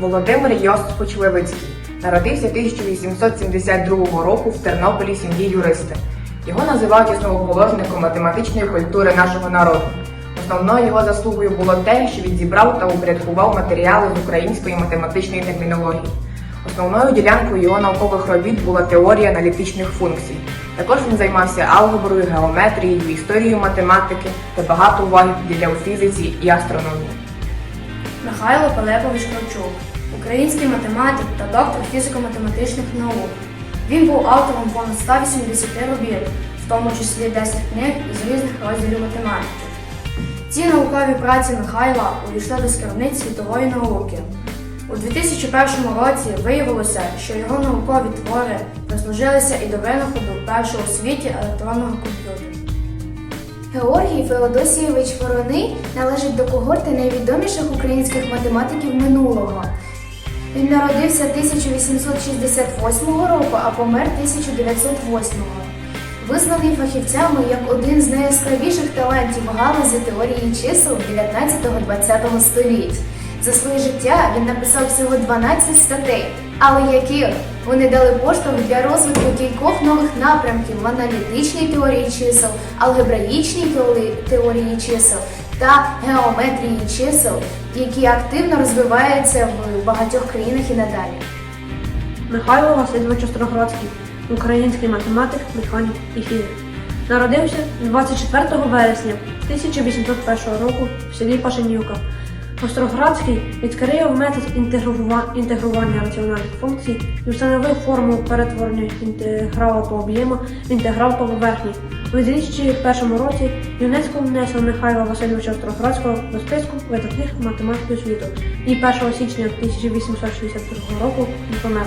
Володимир Йосипович Левицький народився 1872 року в Тернополі сім'ї юриста. Його називають основоположником математичної культури нашого народу. Основною його заслугою було те, що він зібрав та упорядкував матеріали з української математичної термінології. Основною ділянкою його наукових робіт була теорія аналітичних функцій. Також він займався алгеброю, геометрією, історією математики та багато уваги приділяв фізиці і астрономії. Михайло Пилипович Кравчук, український математик та доктор фізико-математичних наук. Він був автором понад 180 робіт, в тому числі 10 книг із різних розділів математики. Ці наукові праці Михайла увійшли до скарбниць світової науки. У 2001 році виявилося, що його наукові твори прислужилися і до винаходу першого у світі електронного комп'ютера. Георгій Феодосійович Вороний належить до когорти найвідоміших українських математиків минулого. Народився 1868 року, а помер 1908. Визнаний фахівцями як один з найяскравіших талантів галузі теорії чисел 19-20 століть. За своє життя він написав всього 12 статей, але яких вони дали поштовх для розвитку кількох нових напрямків в аналітичній теорії чисел, алгебраїчній теорії чисел та геометрії чисел, які активно розвиваються в багатьох країнах і надалі. Михайло Васильович Остроградський, український математик, механік і фізик. Народився 24 вересня 1801 року в селі Пашенівка. Остроградський відкрив метод інтегрува- інтегрування раціональних функцій і встановив форму перетворення інтеграла по об'єму в інтеграл по поверхні. У 2001 році ЮНЕСКО внесло Михайла Васильовича Остроградського до списку видатних математиків світу і 1 січня 1862 року він помер.